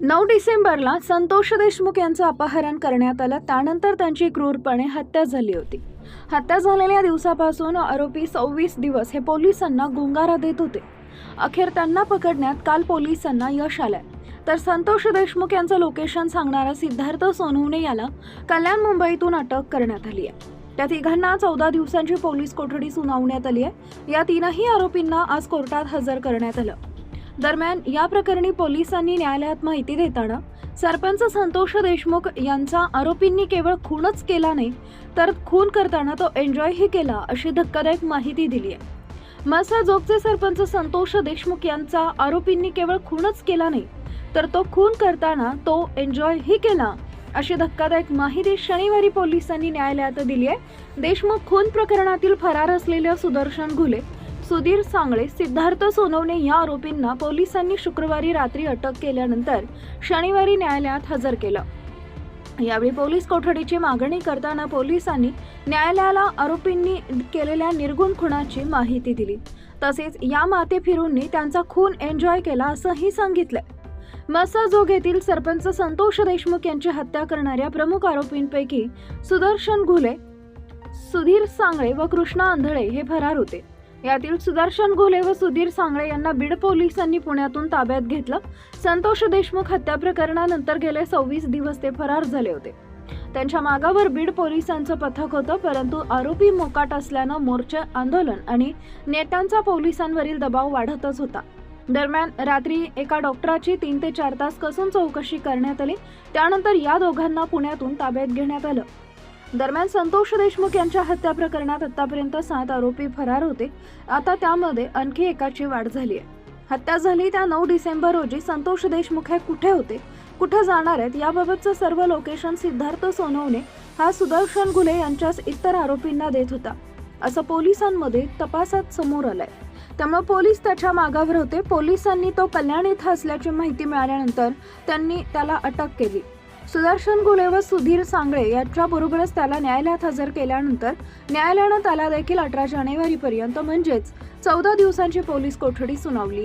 नऊ डिसेंबरला संतोष देशमुख यांचं अपहरण करण्यात आलं. त्यानंतर त्यांची क्रूरपणे हत्या झाली होती. हत्या झालेल्या दिवसापासून आरोपी सव्वीस दिवस हे पोलिसांना गुंगारा देत होते. अखेर त्यांना पकडण्यात काल पोलिसांना यश आलंय. तर संतोष देशमुख यांचं लोकेशन सांगणारा सिद्धार्थ सोनवणे याला कल्याण मुंबईतून अटक करण्यात आली आहे. त्या तिघांना चौदा दिवसांची पोलीस कोठडी सुनावण्यात आली आहे. या तीनही आरोपींना आज कोर्टात हजर करण्यात आलं. दरम्यान या प्रकरणी पोलिसांनी न्यायालयात माहिती देताना सरपंच संतोष देशमुख यांचा आरोपींनी केवळ खूनच केला नाही तर खून करताना तो एन्जॉयही केला अशी धक्कादायक माहिती दिली आहे. मसाजोगचे सरपंच संतोष देशमुख यांचा आरोपींनी केवळ खूनच केला नाही तर तो खून करताना तो एन्जॉयही केला अशी धक्कादायक माहिती शनिवारी पोलिसांनी न्यायालयात दिली आहे. देशमुख खून प्रकरणातील फरार असलेल्या सुदर्शन घुले सुधीर सांगळे सिद्धार्थ सोनवणे या आरोपींना पोलिसांनी शुक्रवारी रात्री अटक केल्यानंतर शनिवारी न्यायालयात हजर केलं. यावेळी पोलीस कोठडीची मागणी करताना पोलिसांनी न्यायालयाला आरोपींनी केलेल्या निर्गुण खुनाची माहिती दिली. तसेच या माते फिरूंनी त्यांचा खून एन्जॉय केला असंही सांगितलंय मसाजोग येथील सरपंच संतोष देशमुख यांची हत्या करणाऱ्या प्रमुख आरोपींपैकी सुदर्शन घुले सुधीर सांगळे व कृष्णा आंधळे हे फरार होते. यातील सुदर्शन घोले व सुधीर सांगळे यांना बीड पोलिसांनी पुण्यातून ताब्यात घेतलं. संतोष देशमुख हत्या प्रकरणानंतर गेले सव्वीस दिवस ते फरार झाले होते. त्यांच्या मागावर बीड पोलिसांचं पथक होतं परंतु आरोपी मोकाट असल्यानं मोर्चा आंदोलन आणि नेत्यांचा पोलिसांवरील दबाव वाढतच होता. दरम्यान रात्री एका डॉक्टराची तीन ते चार तास कसून चौकशी करण्यात आली. त्यानंतर या दोघांना पुण्यातून ताब्यात घेण्यात आलं. दरम्यान संतोष देशमुख यांच्या हत्या प्रकरणात आतापर्यंत सात आरोपी फरार होते. आता त्यामध्ये आणखी एकाची वाढ झाली आहे हत्या झाली त्या नऊ डिसेंबर रोजी संतोष देशमुख हे कुठे होते? कुठे जाणार आहेत? याबाबतचं सर्व लोकेशन सिद्धार्थ सोनवणे हा सुदर्शन गुले यांच्याच इतर आरोपींना देत होता. असं पोलिसांमध्ये तपासात समोर आलंय. त्यामुळे पोलीस त्याच्या मागावर होते. पोलिसांनी तो कल्याण इथं असल्याची माहिती मिळाल्यानंतर त्यांनी त्याला अटक केली. सुदर्शन गुले व सुधीर सांगळे यांच्याबरोबरच त्याला न्यायालयात हजर केल्यानंतर न्यायालयानं त्याला देखील अठरा जानेवारीपर्यंत म्हणजेच चौदा दिवसांची पोलीस कोठडी सुनावली आहे.